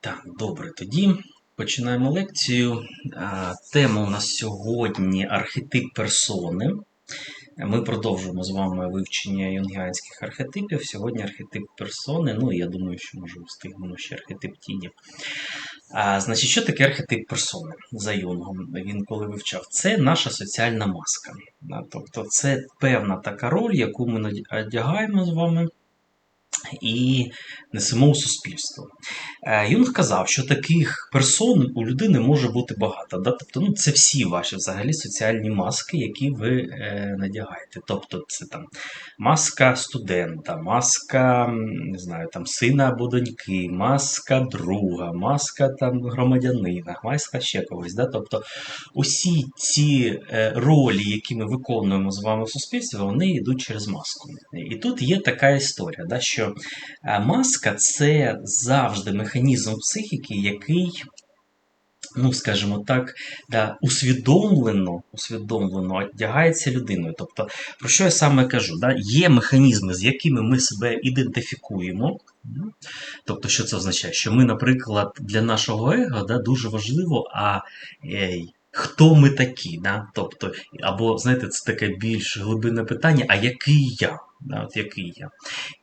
Так, добре, тоді починаємо лекцію. Тема у нас сьогодні архетип персони. Ми продовжуємо з вами вивчення юнгіанських архетипів. Сьогодні архетип персони. Ну, я думаю, що може встигнемо ще архетип тіні. А, Значить, що таке архетип персони за Юнгом? Він коли вивчав? Це наша соціальна маска. Тобто, це певна така роль, яку ми одягаємо з вами. І несемо у суспільство. Е, Юнг казав, що таких персон у людини може бути багато. Да? Тобто, ну, це всі ваші взагалі соціальні маски, які ви е, надягаєте. Тобто, це там маска студента, маска не знаю, там, сина або доньки, маска друга, маска там, громадянина, маска ще когось. Да? Тобто, усі ці е, ролі, які ми виконуємо з вами в суспільстві, вони йдуть через маску. І тут є така історія, да, що е, маска це завжди механізм психіки, який, ну, скажімо так, да, усвідомлено усвідомлено одягається людиною. Тобто, про що я саме кажу? Да? Є механізми, з якими ми себе ідентифікуємо. Тобто, що це означає? Що ми, наприклад, для нашого его да, дуже важливо, а ей, хто ми такі? Да? Тобто, або, знаєте, це таке більш глибинне питання, а який я? От який я.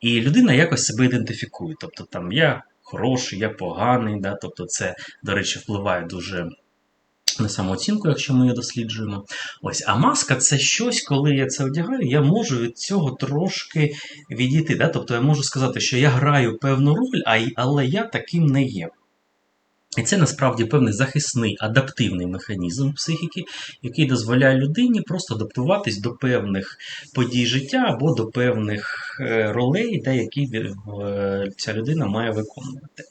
І людина якось себе ідентифікує. Тобто там я хороший, я поганий. Да? Тобто це, до речі, впливає дуже на самооцінку, якщо ми її досліджуємо. Ось, А маска це щось, коли я це одягаю, я можу від цього трошки відійти. Да? Тобто я можу сказати, що я граю певну роль, але я таким не є. І це насправді певний захисний адаптивний механізм психіки, який дозволяє людині просто адаптуватись до певних подій життя або до певних е, ролей, де які е, ця людина має виконувати.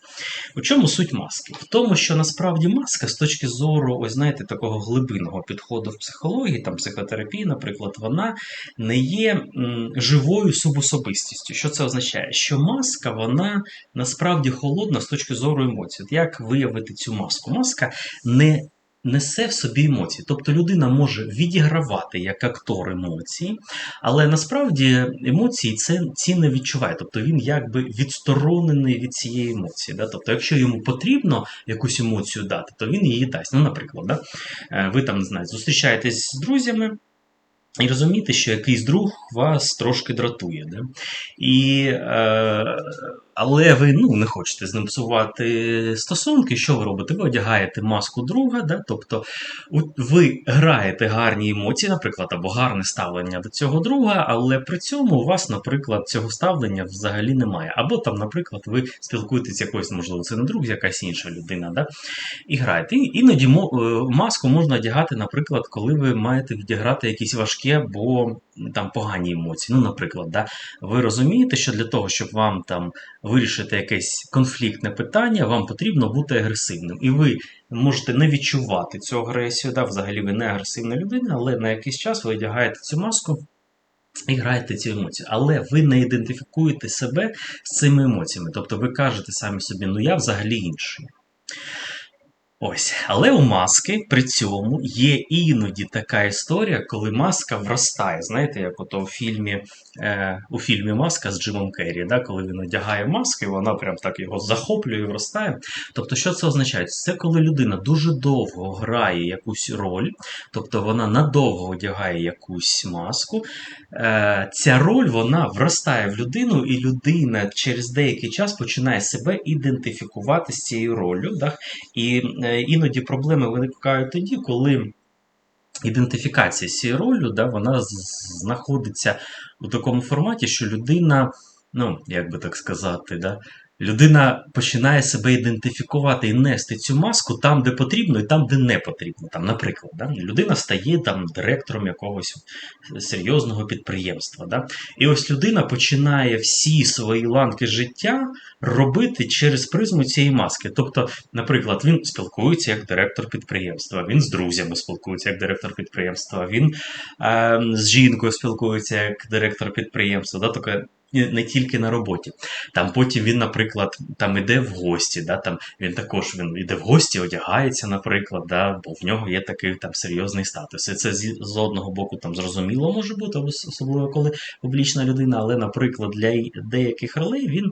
У чому суть маски? В тому, що насправді маска з точки зору, ось знаєте, такого глибинного підходу в психології, там психотерапії, наприклад, вона не є живою субособистістю. Що це означає? Що маска, вона насправді холодна з точки зору емоцій. Як виявити цю маску? Маска не Несе в собі емоції. Тобто людина може відігравати як актор емоції, але насправді емоції це, ці не відчуває. Тобто він якби відсторонений від цієї емоції. Да? Тобто, якщо йому потрібно якусь емоцію дати, то він її дасть. Ну, наприклад, да? Е, ви там не зустрічаєтесь з друзями. І розумієте, що якийсь друг вас трошки дратує. Да? І, е, Але ви ну, не хочете з ним псувати стосунки. Що ви робите? Ви одягаєте маску друга, да? тобто ви граєте гарні емоції, наприклад, або гарне ставлення до цього друга, але при цьому у вас, наприклад, цього ставлення взагалі немає. Або там, наприклад, ви спілкуєтесь якоюсь, можливо, це не друг, якась інша людина. Да? І граєте. І, іноді е, маску можна одягати, наприклад, коли ви маєте відіграти якісь важкі або там погані емоції. Ну, наприклад, да, ви розумієте, що для того, щоб вам там вирішити якесь конфліктне питання, вам потрібно бути агресивним. І ви можете не відчувати цю агресію. да, Взагалі ви не агресивна людина, але на якийсь час ви одягаєте цю маску. І граєте ці емоції, але ви не ідентифікуєте себе з цими емоціями. Тобто ви кажете самі собі, ну я взагалі інший. Ось, але у маски при цьому є іноді така історія, коли маска вростає. Знаєте, як ото у фільмі е, у фільмі Маска з Джимом Керрі, да, коли він одягає маски, вона прям так його захоплює і вростає. Тобто, що це означає? Це коли людина дуже довго грає якусь роль, тобто вона надовго одягає якусь маску. Е, Ця роль вона вростає в людину, і людина через деякий час починає себе ідентифікувати з цією ролью. Да, і е, іноді проблеми виникають тоді, коли ідентифікація з цією ролью, да, вона знаходиться у такому форматі, що людина, ну, як би так сказати, да, Людина починає себе ідентифікувати і нести цю маску там, де потрібно, і там, де не потрібно. Там, Наприклад, да? людина стає там директором якогось серйозного підприємства. Да? І ось людина починає всі свої ланки життя робити через призму цієї маски. Тобто, наприклад, він спілкується як директор підприємства, він з друзями спілкується як директор підприємства, він е, з жінкою спілкується як директор підприємства. Да? Тобто, не тільки на роботі. Там потім він, наприклад, там іде в гості, да, там він також він іде в гості, одягається, наприклад, да, бо в нього є такий там серйозний статус. І це з, одного боку там зрозуміло може бути, особливо коли публічна людина, але, наприклад, для деяких ролей він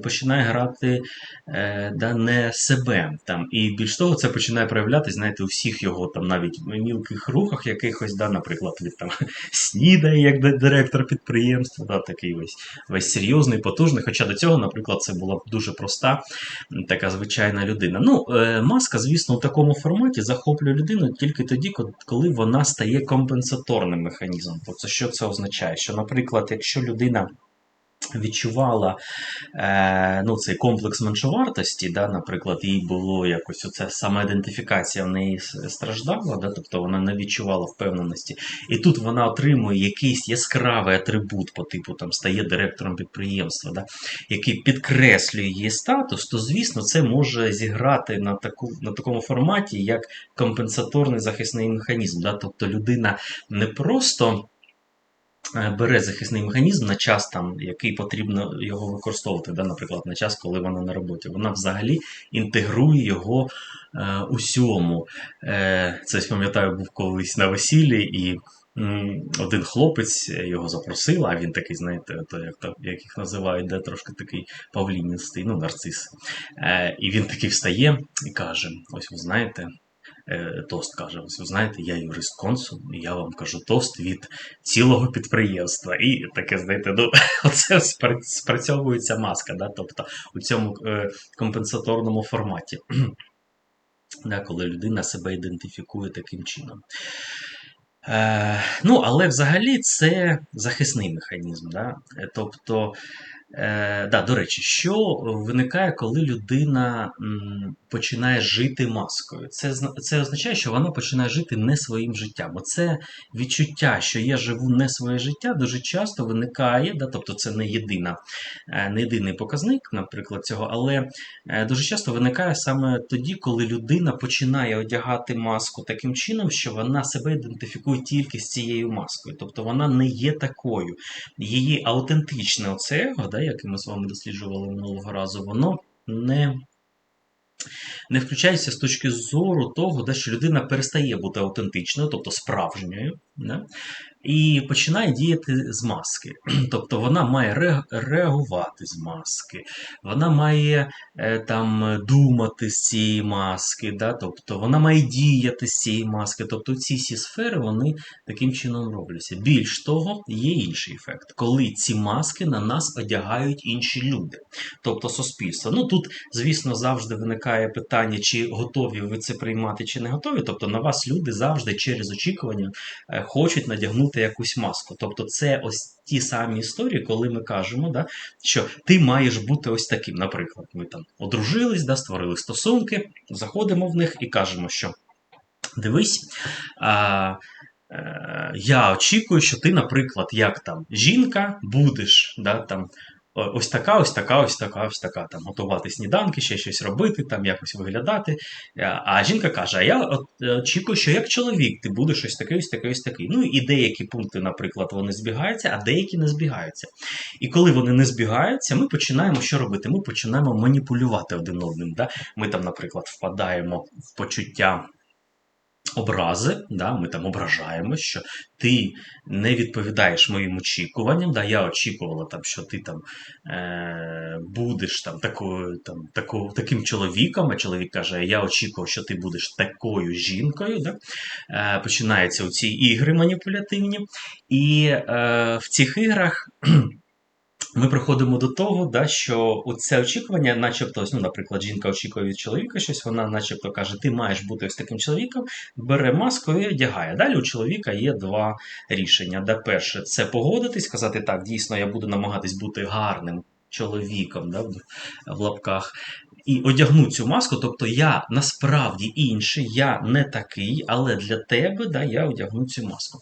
починає грати е, да, не себе. Там. І більш того, це починає проявлятися, знаєте, у всіх його там навіть мілких рухах якихось, да, наприклад, він там снідає як директор підприємства, да, такий весь весь серйозний, потужний. Хоча до цього, наприклад, це була дуже проста, така звичайна людина. Ну, е, маска, звісно, у такому форматі захоплює людину тільки тоді, коли вона стає компенсаторним механізмом. Тобто, що це означає? Що, наприклад, якщо людина відчувала е, ну, цей комплекс меншовартості, да, наприклад, їй було якось оця самоідентифікація в неї страждала, да, тобто вона не відчувала впевненості. І тут вона отримує якийсь яскравий атрибут по типу там стає директором підприємства, да, який підкреслює її статус, то, звісно, це може зіграти на таку, на такому форматі, як компенсаторний захисний механізм. Да, Тобто людина не просто. Е, бере захисний механізм на час, там, який потрібно його використовувати, да, наприклад, на час, коли вона на роботі. Вона взагалі інтегрує його е, усьому. Е, Це пам'ятаю, був колись на весіллі, і м, один хлопець його запросив, а він такий, знаєте, то, як, то, як їх називають, де трошки такий павліністий, ну, нарцис. Е, І він такий встає і каже: Ось ви знаєте. Е, тост каже: ось ви знаєте, я юрист консул, і я вам кажу тост від цілого підприємства. І таке, знаєте, ну, оце спрацьовується маска, да? тобто у цьому е, компенсаторному форматі, да, коли людина себе ідентифікує таким чином. Е, Ну, але взагалі це захисний механізм. Да? Е, тобто Е, да, До речі, що виникає, коли людина починає жити маскою? Це це означає, що вона починає жити не своїм життям. Оце відчуття, що я живу не своє життя, дуже часто виникає, да, тобто це не єдина, е, не єдиний показник, наприклад, цього, але е, дуже часто виникає саме тоді, коли людина починає одягати маску таким чином, що вона себе ідентифікує тільки з цією маскою. Тобто вона не є такою. Її аутентичне оце да, яке ми з вами досліджували минулого разу, воно не не включається з точки зору того, де, що людина перестає бути автентичною, тобто справжньою? І починає діяти з маски. Тобто вона має реагувати з маски, вона має е, там думати з цієї маски, да? тобто вона має діяти з цієї маски. Тобто ці всі сфери вони таким чином робляться. Більш того, є інший ефект, коли ці маски на нас одягають інші люди, тобто суспільство. Ну тут, звісно, завжди виникає питання, чи готові ви це приймати, чи не готові. Тобто на вас люди завжди через очікування е, хочуть надягнути надягнути якусь маску. Тобто, це ось ті самі історії, коли ми кажемо, да, що ти маєш бути ось таким. Наприклад, ми там одружились, да, створили стосунки, заходимо в них і кажемо, що дивись. а, е, я очікую, що ти, наприклад, як там жінка, будеш да, там, ось така, ось така, ось така, ось така. Там готувати сніданки, ще щось робити, там якось виглядати. Е, а жінка каже: А я е, очікую, що як чоловік ти будеш ось такий, ось такий, ось такий. Ну і деякі пункти, наприклад, вони збігаються, а деякі не збігаються. І коли вони не збігаються, ми починаємо що робити? Ми починаємо маніпулювати один одним. Да? Ми там, наприклад, впадаємо в почуття образи, да, ми там ображаємо, що ти не відповідаєш моїм очікуванням. Да, Я очікувала, там, що ти там е, будеш там, такою, там, таку, таким чоловіком, а чоловік каже, я очікував, що ти будеш такою жінкою. Да? Е, Починаються ці ігри маніпулятивні. І е, в цих іграх. Ми приходимо до того, да, що це очікування, начебто, ну, наприклад, жінка очікує від чоловіка щось, вона начебто каже, ти маєш бути ось таким чоловіком, бере маску і одягає. Далі у чоловіка є два рішення. Де перше, це погодитись, сказати, так, дійсно, я буду намагатись бути гарним чоловіком да, в лапках. І одягну цю маску, тобто я насправді інший, я не такий, але для тебе да, я одягну цю маску.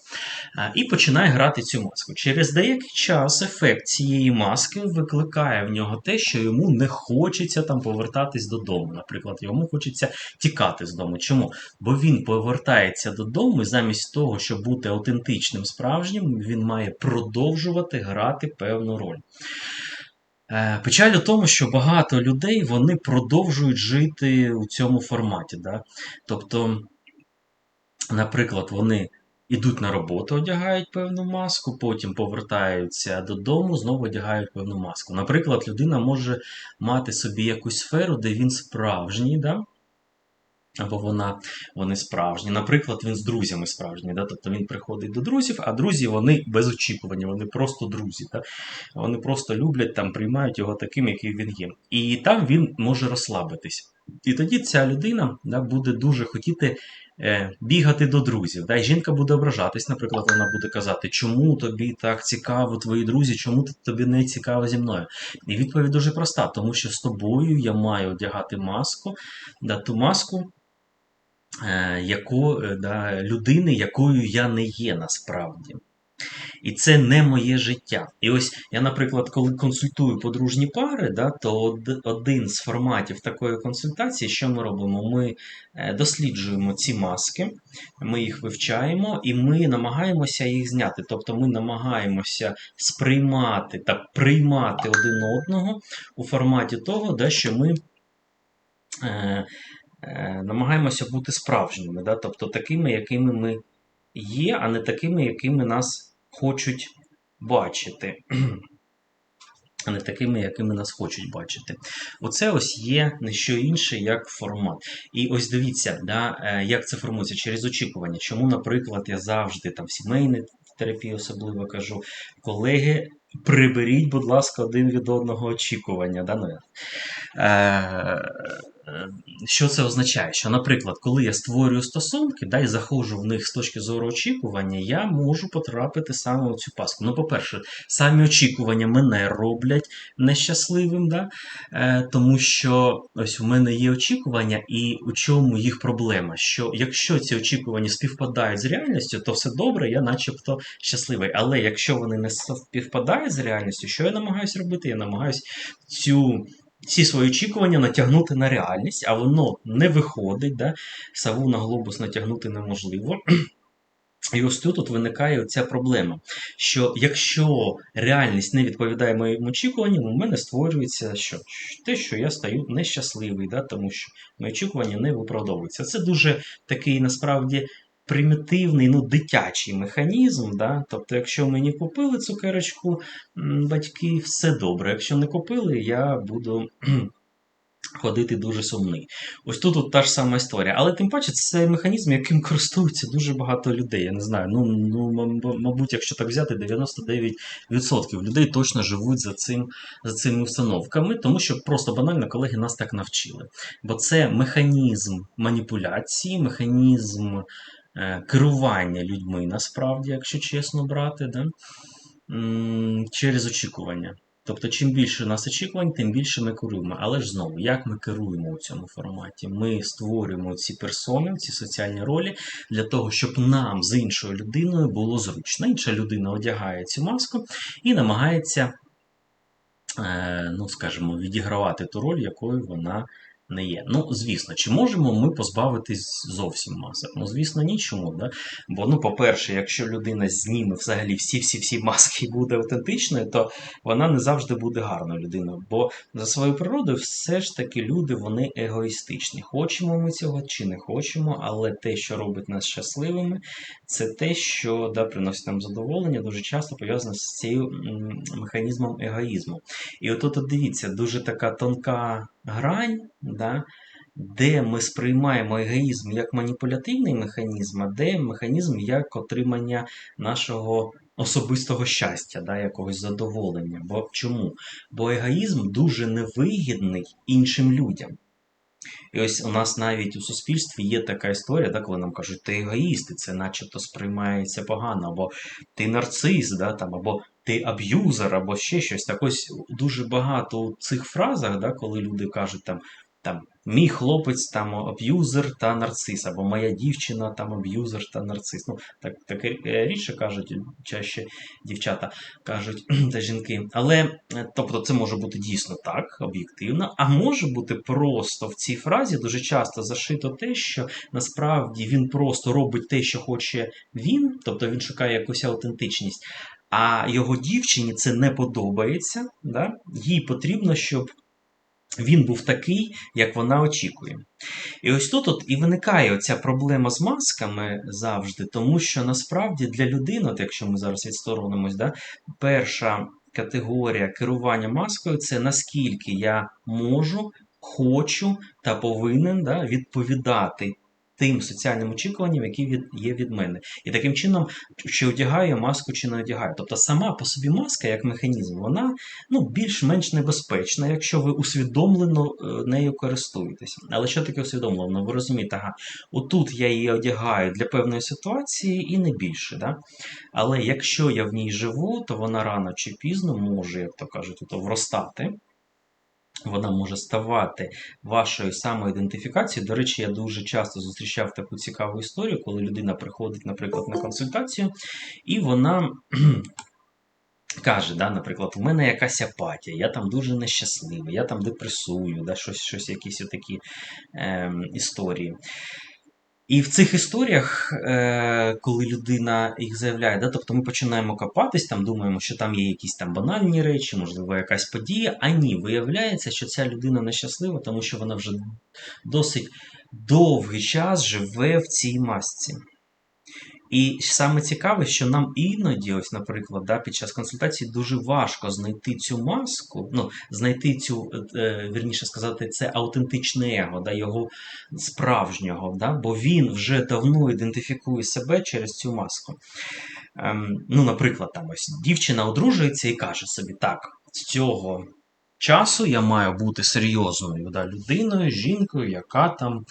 І починає грати цю маску. Через деякий час ефект цієї маски викликає в нього те, що йому не хочеться там повертатись додому. Наприклад, йому хочеться тікати з дому. Чому? Бо він повертається додому, і замість того, щоб бути аутентичним, справжнім, він має продовжувати грати певну роль. Е, Печаль у тому, що багато людей вони продовжують жити у цьому форматі. Да? Тобто, наприклад, вони йдуть на роботу, одягають певну маску, потім повертаються додому, знову одягають певну маску. Наприклад, людина може мати собі якусь сферу, де він справжній, да? Або вона, вони справжні. Наприклад, він з друзями справжній. Да? Тобто він приходить до друзів, а друзі вони без очікування, вони просто друзі. Да? Вони просто люблять, там, приймають його таким, який він є. І там він може розслабитись. І тоді ця людина да, буде дуже хотіти е, бігати до друзів. Да? І жінка буде ображатись, наприклад, вона буде казати, чому тобі так цікаво, твої друзі, чому тобі не цікаво зі мною? І відповідь дуже проста, тому що з тобою я маю одягати маску, да, ту маску, яку, е, да, людини, якою я не є насправді. І це не моє життя. І ось я, наприклад, коли консультую подружні пари, да, то один з форматів такої консультації, що ми робимо? Ми е, досліджуємо ці маски, ми їх вивчаємо і ми намагаємося їх зняти. Тобто ми намагаємося сприймати та приймати один одного у форматі того, да, що ми. Е, намагаємося бути справжніми, да? тобто такими, якими ми є, а не такими, якими нас хочуть бачити. А не такими, якими нас хочуть бачити. Оце ось є не що інше, як формат. І ось дивіться, да, е, як це формується через очікування. Чому, наприклад, я завжди там в сімейній терапії особливо кажу, колеги, приберіть, будь ласка, один від одного очікування. Да? Ну, е, що це означає? Що, наприклад, коли я створюю стосунки, да, і заходжу в них з точки зору очікування, я можу потрапити саме у цю паску. Ну, по-перше, самі очікування мене роблять нещасливим, да? е, тому що ось у мене є очікування, і у чому їх проблема? Що якщо ці очікування співпадають з реальністю, то все добре, я начебто щасливий. Але якщо вони не співпадають з реальністю, що я намагаюся робити? Я намагаюся цю всі свої очікування натягнути на реальність, а воно не виходить. Да? Саву на глобус натягнути неможливо. І ось тут от виникає ця проблема, що якщо реальність не відповідає моїм очікуванням, у мене створюється що? те, що я стаю нещасливий, да? тому що мої очікування не виправдовуються. Це дуже такий насправді примітивний, ну, дитячий механізм. Да? Тобто, якщо мені купили цукерочку, батьки, все добре. Якщо не купили, я буду. Ходити дуже сумний. Ось тут от та ж сама історія. Але тим паче це механізм, яким користуються дуже багато людей. Я не знаю. Ну, ну мабуть, якщо так взяти, 99% людей точно живуть за цим, за цими установками, тому що просто банально колеги нас так навчили. Бо це механізм маніпуляції, механізм керування людьми, насправді, якщо чесно брати, да? через очікування. Тобто, чим більше у нас очікувань, тим більше ми керуємо. Але ж знову, як ми керуємо у цьому форматі? Ми створюємо ці персони, ці соціальні ролі для того, щоб нам з іншою людиною було зручно. Інша людина одягає цю маску і намагається, е, ну скажімо, відігравати ту роль, якою вона не є. Ну, звісно, чи можемо ми позбавитись зовсім масок? Ну, звісно, нічому. Да? Бо, ну, по-перше, якщо людина зніме взагалі всі-всі-всі маски і буде автентичною, то вона не завжди буде гарною людиною. Бо за своєю природою все ж таки люди вони егоїстичні. Хочемо ми цього чи не хочемо, але те, що робить нас щасливими, це те, що да, приносить нам задоволення, дуже часто пов'язано з цим механізмом егоїзму. І отут, от дивіться, дуже така тонка грань, да, де ми сприймаємо егоїзм як маніпулятивний механізм, а де механізм як отримання нашого особистого щастя, да, якогось задоволення. Бо чому? Бо егоїзм дуже невигідний іншим людям. І ось у нас навіть у суспільстві є така історія, да, коли нам кажуть, ти егоїст, і це начебто сприймається погано, або ти нарцис, да, там, або ти аб'юзер, або ще щось. Так ось дуже багато у цих фразах, да, коли люди кажуть там там мій хлопець там аб'юзер та нарцис, або моя дівчина там аб'юзер та нарцис. Ну, так, таке е, рідше кажуть, чаще дівчата кажуть та жінки. Але е, тобто це може бути дійсно так, об'єктивно, а може бути просто в цій фразі дуже часто зашито те, що насправді він просто робить те, що хоче він, тобто він шукає якусь аутентичність. А його дівчині це не подобається, да? їй потрібно, щоб він був такий, як вона очікує. І ось тут от і виникає оця проблема з масками завжди, тому що насправді для людини, от якщо ми зараз відсторонемось, да, перша категорія керування маскою це наскільки я можу, хочу та повинен да, відповідати тим соціальним очікуванням, які від, є від мене. І таким чином, чи одягаю я маску, чи не одягаю. Тобто сама по собі маска як механізм, вона ну, більш-менш небезпечна, якщо ви усвідомлено е, нею користуєтеся. Але що таке усвідомлено? Ви розумієте, ага, отут я її одягаю для певної ситуації і не більше. Да? Але якщо я в ній живу, то вона рано чи пізно може, як то кажуть, ото вростати. Вона може ставати вашою самоідентифікацією. До речі, я дуже часто зустрічав таку цікаву історію, коли людина приходить, наприклад, на консультацію, і вона каже, да, наприклад, у мене якась апатія, я там дуже нещасливий, я там депресую, да, щось, щось якісь такі е, історії. І в цих історіях, е, коли людина їх заявляє, да, тобто ми починаємо копатись, там думаємо, що там є якісь там банальні речі, можливо, якась подія. А ні, виявляється, що ця людина нещаслива, тому що вона вже досить довгий час живе в цій масці. І саме цікаве, що нам іноді, ось, наприклад, да, під час консультації дуже важко знайти цю маску, ну, знайти цю, е, вірніше сказати, це аутентичне его, да, його справжнього, да, бо він вже давно ідентифікує себе через цю маску. Ем, ну, Наприклад, там ось дівчина одружується і каже собі, так, з цього часу я маю бути серйозною да, людиною, жінкою, яка там,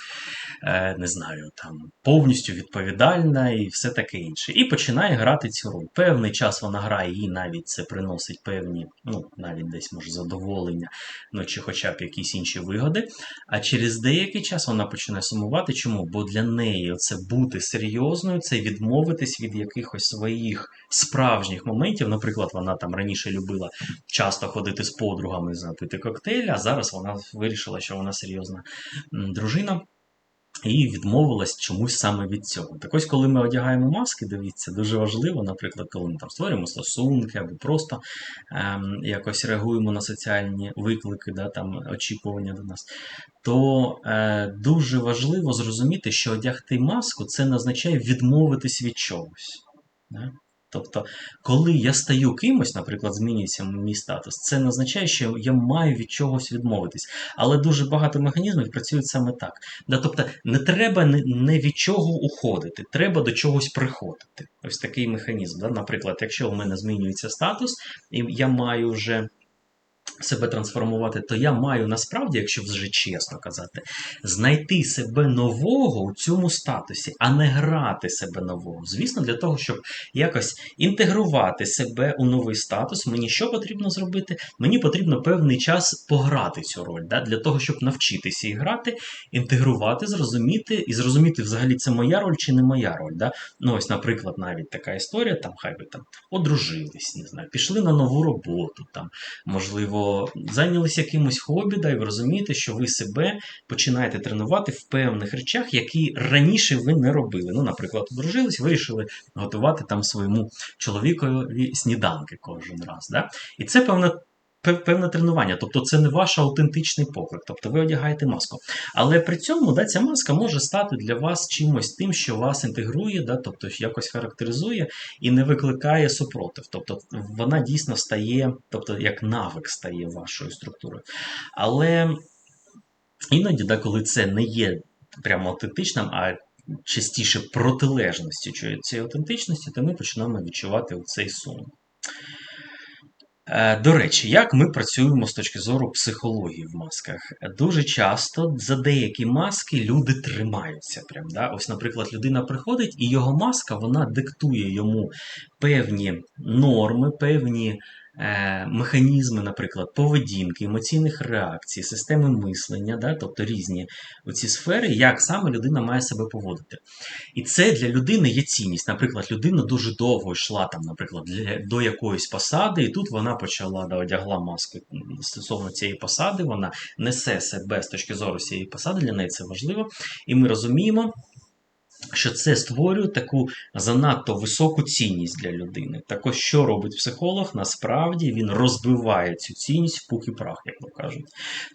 е, не знаю, там повністю відповідальна і все таке інше. І починає грати цю роль. Певний час вона грає, їй навіть це приносить певні, ну, навіть десь може задоволення, ну чи хоча б якісь інші вигоди. А через деякий час вона починає сумувати. Чому? Бо для неї це бути серйозною, це відмовитись від якихось своїх справжніх моментів. Наприклад, вона там раніше любила часто ходити з подругами пити коктейль, а зараз вона вирішила, що вона серйозна дружина. І відмовилась чомусь саме від цього. Так ось, коли ми одягаємо маски, дивіться, дуже важливо, наприклад, коли ми там створюємо стосунки або просто ем, якось реагуємо на соціальні виклики, да, там, очікування до нас, то е, дуже важливо зрозуміти, що одягти маску це не означає відмовитись від чогось. Да? Тобто, коли я стаю кимось, наприклад, змінюється мій статус, це не означає, що я маю від чогось відмовитись. Але дуже багато механізмів працюють саме так. Да, Тобто, не треба не від чого уходити, треба до чогось приходити. Ось такий механізм. Да? Наприклад, якщо у мене змінюється статус, і я маю вже себе трансформувати, то я маю насправді, якщо вже чесно казати, знайти себе нового у цьому статусі, а не грати себе нового. Звісно, для того, щоб якось інтегрувати себе у новий статус, мені що потрібно зробити? Мені потрібно певний час пограти цю роль, да? для того, щоб навчитися і грати, інтегрувати, зрозуміти і зрозуміти, взагалі, це моя роль чи не моя роль. Да? Ну, ось, наприклад, навіть така історія, там, хай би там одружились, не знаю, пішли на нову роботу, там, можливо зайнялися якимось хобі, да, і ви розумієте, що ви себе починаєте тренувати в певних речах, які раніше ви не робили. Ну, наприклад, одружились, вирішили готувати там своєму чоловікові сніданки кожен раз. Да? І це певна певне тренування, тобто це не ваш аутентичний поклик, тобто ви одягаєте маску. Але при цьому да, ця маска може стати для вас чимось тим, що вас інтегрує, да, тобто якось характеризує і не викликає супротив. Тобто вона дійсно стає, тобто як навик стає вашою структурою. Але іноді, да, коли це не є прямо аутентичним, а частіше протилежністю цієї аутентичності, то ми починаємо відчувати цей сум. Е, до речі, як ми працюємо з точки зору психології в масках? Дуже часто за деякі маски люди тримаються. Прям, да? Ось, наприклад, людина приходить, і його маска вона диктує йому певні норми, певні механізми, наприклад, поведінки, емоційних реакцій, системи мислення, да, тобто різні оці сфери, як саме людина має себе поводити. І це для людини є цінність. Наприклад, людина дуже довго йшла там, наприклад, для, до якоїсь посади, і тут вона почала да, одягла маску стосовно цієї посади, вона несе себе з точки зору цієї посади, для неї це важливо. І ми розуміємо, що це створює таку занадто високу цінність для людини. Так ось що робить психолог? Насправді він розбиває цю цінність в пух і прах, як то кажуть.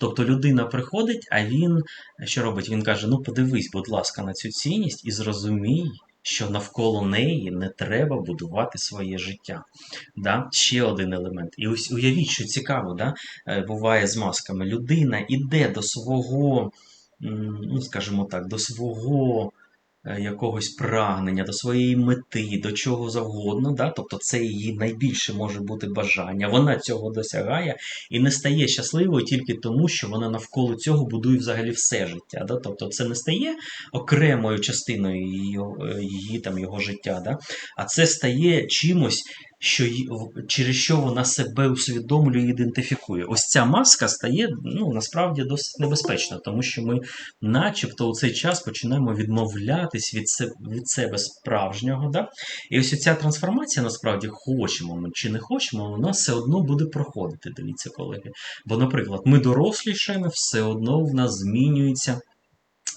Тобто людина приходить, а він що робить? Він каже: ну подивись, будь ласка, на цю цінність і зрозумій. Що навколо неї не треба будувати своє життя. Да? Ще один елемент. І ось уявіть, що цікаво, да? Е, буває з масками. Людина іде до свого, ну скажімо так, до свого якогось прагнення, до своєї мети, до чого завгодно. Да? Тобто це її найбільше може бути бажання. Вона цього досягає і не стає щасливою тільки тому, що вона навколо цього будує взагалі все життя. Да? Тобто це не стає окремою частиною її, е, її там, його життя, да? а це стає чимось що через що вона себе усвідомлює і ідентифікує. Ось ця маска стає ну, насправді досить небезпечна, тому що ми, начебто, у цей час починаємо відмовлятись від себе, від себе справжнього. Да? І ось ця трансформація, насправді, хочемо ми чи не хочемо, вона все одно буде проходити. Дивіться, колеги. Бо, наприклад, ми дорослішаємо, все одно в нас змінюється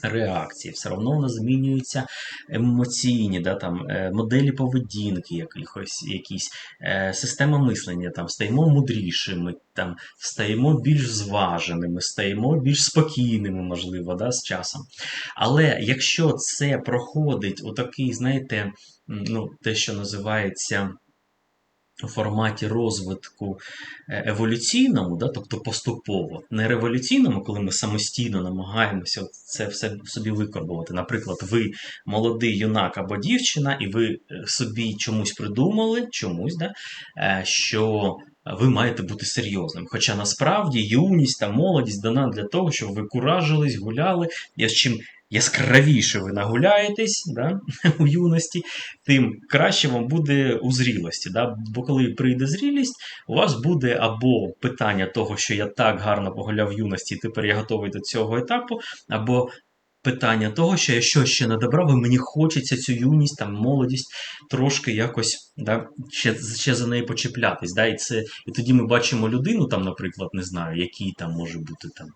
реакції, все одно в нас змінюються емоційні да, там, е, моделі поведінки, якихось, якісь е, система мислення, там, стаємо мудрішими, там, стаємо більш зваженими, стаємо більш спокійними, можливо, да, з часом. Але якщо це проходить у такий, знаєте, ну, те, що називається форматі розвитку е, еволюційному, да, тобто поступово, не революційному, коли ми самостійно намагаємося це все собі викорбувати. Наприклад, ви молодий юнак або дівчина, і ви е, собі чомусь придумали, чомусь, да, е, що ви маєте бути серйозним. Хоча насправді юність та молодість дана для того, щоб ви куражились, гуляли. Я з чим яскравіше ви нагуляєтесь да, у юності, тим краще вам буде у зрілості. Да? Бо коли прийде зрілість, у вас буде або питання того, що я так гарно погуляв в юності, і тепер я готовий до цього етапу, або питання того, що я що ще не добрав, і мені хочеться цю юність, там, молодість трошки якось да, ще ще за неї почіплятись. Да, І це, і тоді ми бачимо людину, там, наприклад, не знаю, який там може бути там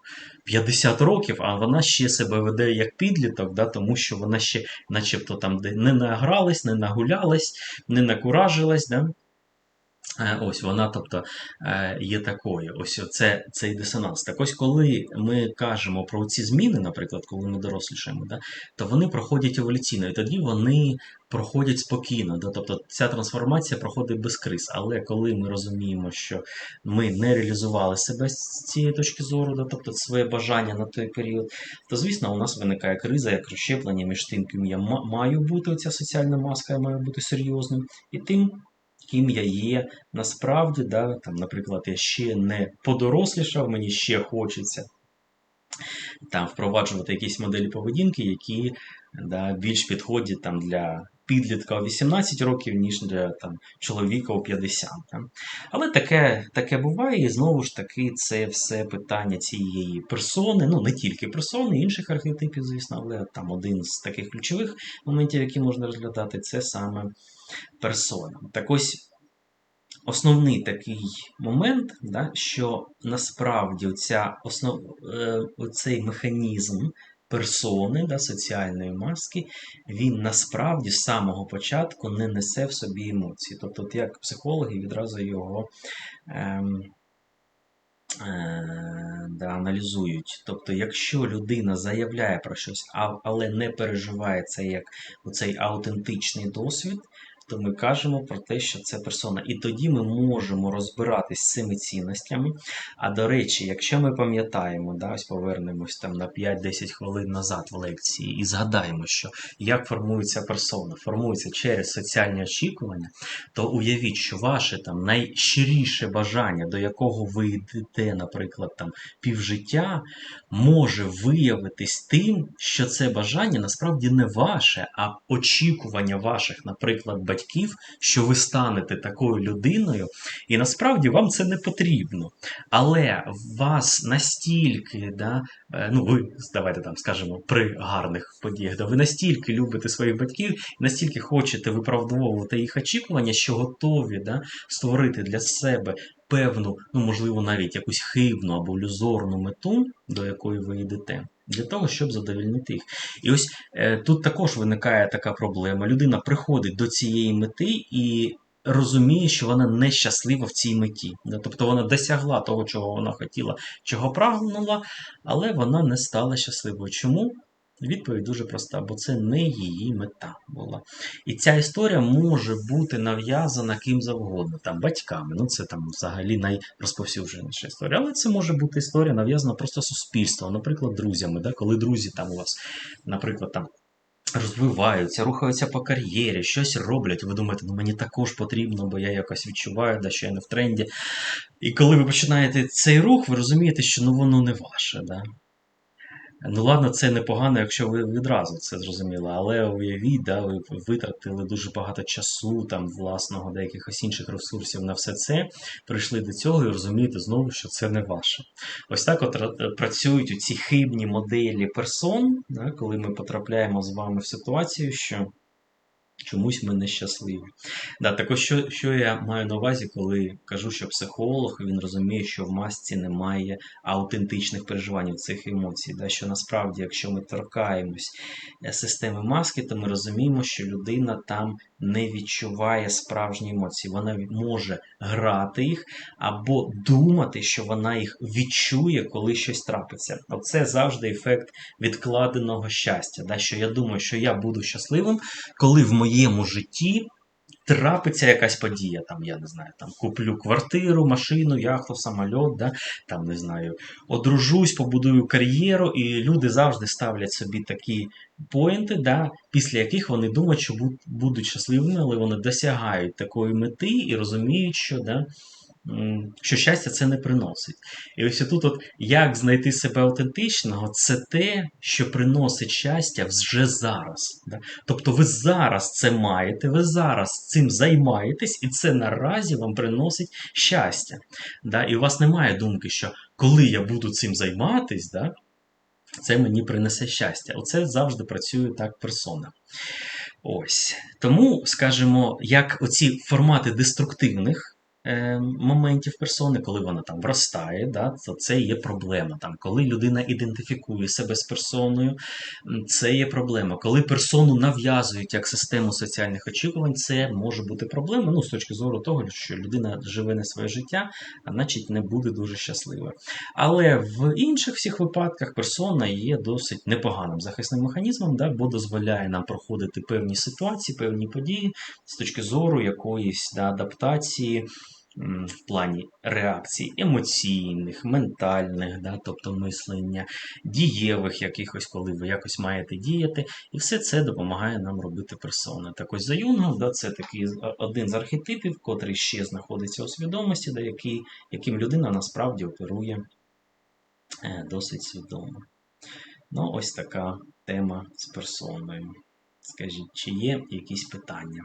50 років, а вона ще себе веде як підліток, да, тому що вона ще начебто там не награлась, не нагулялась, не накуражилась. Да, ось вона, тобто, е, є такою. Ось це, цей дисонанс. Так ось, коли ми кажемо про ці зміни, наприклад, коли ми дорослішаємо, да, то вони проходять еволюційно, і тоді вони проходять спокійно. Да, Тобто ця трансформація проходить без криз. Але коли ми розуміємо, що ми не реалізували себе з цієї точки зору, да, тобто своє бажання на той період, то звісно у нас виникає криза, як розщеплення між тим, ким я маю бути, оця соціальна маска, я маю бути серйозним, і тим ким я є насправді. Да, там, Наприклад, я ще не подорослішав, мені ще хочеться там, впроваджувати якісь моделі поведінки, які да, більш підходять там, для підлітка у 18 років, ніж для там, чоловіка у 50. Да. Але таке таке буває, і знову ж таки, це все питання цієї персони, ну не тільки персони, інших архетипів, звісно, але там один з таких ключових моментів, які можна розглядати, це саме персона. Так ось основний такий момент, да, що насправді оця основ, е, оцей механізм персони, да, соціальної маски, він насправді з самого початку не несе в собі емоції. Тобто, от як психологи відразу його. Ем, е, да, аналізують. Тобто, якщо людина заявляє про щось, але не переживає це як оцей аутентичний досвід, то ми кажемо про те, що це персона. І тоді ми можемо розбиратись з цими цінностями. А до речі, якщо ми пам'ятаємо, да, ось повернемось там на 5-10 хвилин назад в лекції і згадаємо, що як формується персона, формується через соціальні очікування, то уявіть, що ваше там найщиріше бажання, до якого ви йдете, наприклад, там півжиття, може виявитись тим, що це бажання насправді не ваше, а очікування ваших, наприклад, батьків батьків, що ви станете такою людиною, і насправді вам це не потрібно. Але вас настільки, да, е, ну ви давайте там скажемо, при гарних подіях, да, ви настільки любите своїх батьків, настільки хочете виправдовувати їх очікування, що готові да, створити для себе певну, ну можливо, навіть якусь хибну або ілюзорну мету, до якої ви йдете. Для того, щоб задовільнити їх. І ось е, тут також виникає така проблема. Людина приходить до цієї мети і розуміє, що вона нещаслива в цій меті. Тобто вона досягла того, чого вона хотіла, чого прагнула, але вона не стала щасливою. Чому? Відповідь дуже проста, бо це не її мета була. І ця історія може бути нав'язана ким завгодно, там батьками. Ну це там взагалі найрозповсюдженіша історія. Але це може бути історія нав'язана просто суспільством, наприклад, друзями. Да? Коли друзі там у вас, наприклад, там. Розвиваються, рухаються по кар'єрі, щось роблять. Ви думаєте, ну мені також потрібно, бо я якось відчуваю, да, що я не в тренді. І коли ви починаєте цей рух, ви розумієте, що ну воно не ваше. Да? Ну, ладно, це непогано, якщо ви відразу це зрозуміли, але уявіть, да, ви витратили дуже багато часу, там, власного, деяких інших ресурсів на все це, прийшли до цього і розумієте знову, що це не ваше. Ось так от працюють ці хибні моделі персон, да, коли ми потрапляємо з вами в ситуацію, що чомусь ми нещасливі. Да, також що що я маю на увазі, коли кажу, що психолог він розуміє, що в масці немає аутентичних переживань цих емоцій. Да, Що насправді, якщо ми торкаємось е, системи маски, то ми розуміємо, що людина там не відчуває справжні емоції. Вона може грати їх або думати, що вона їх відчує, коли щось трапиться. Оце завжди ефект відкладеного щастя. Да, Що я думаю, що я буду щасливим, коли в моєму житті. Трапиться якась подія, там, я не знаю, там куплю квартиру, машину, яхту, самольот, да, там, не знаю, одружусь, побудую кар'єру, і люди завжди ставлять собі такі поінти, да, після яких вони думають, що будуть щасливими, але вони досягають такої мети і розуміють, що да, що щастя це не приносить. І ось тут, от, як знайти себе аутентичного, це те, що приносить щастя вже зараз. Да? Тобто ви зараз це маєте, ви зараз цим займаєтесь, і це наразі вам приносить щастя. Да? І у вас немає думки, що коли я буду цим займатись, да, це мені принесе щастя. Оце завжди працює так персона. Ось. Тому, скажімо, як оці формати деструктивних. Е, моментів персони, коли вона там вростає, да, то це є проблема. Там, Коли людина ідентифікує себе з персоною, це є проблема. Коли персону нав'язують як систему соціальних очікувань, це може бути проблема. Ну, з точки зору того, що людина живе не своє життя, а значить не буде дуже щасливою. Але в інших всіх випадках персона є досить непоганим захисним механізмом, да, бо дозволяє нам проходити певні ситуації, певні події з точки зору якоїсь да, адаптації в плані реакцій емоційних, ментальних, да, тобто мислення, дієвих якихось, коли ви якось маєте діяти. І все це допомагає нам робити персони. Так ось за Юнгом, да, це такий один з архетипів, котрий ще знаходиться у свідомості, да, який, яким людина насправді оперує е, досить свідомо. Ну, ось така тема з персоною. Скажіть, чи є якісь питання?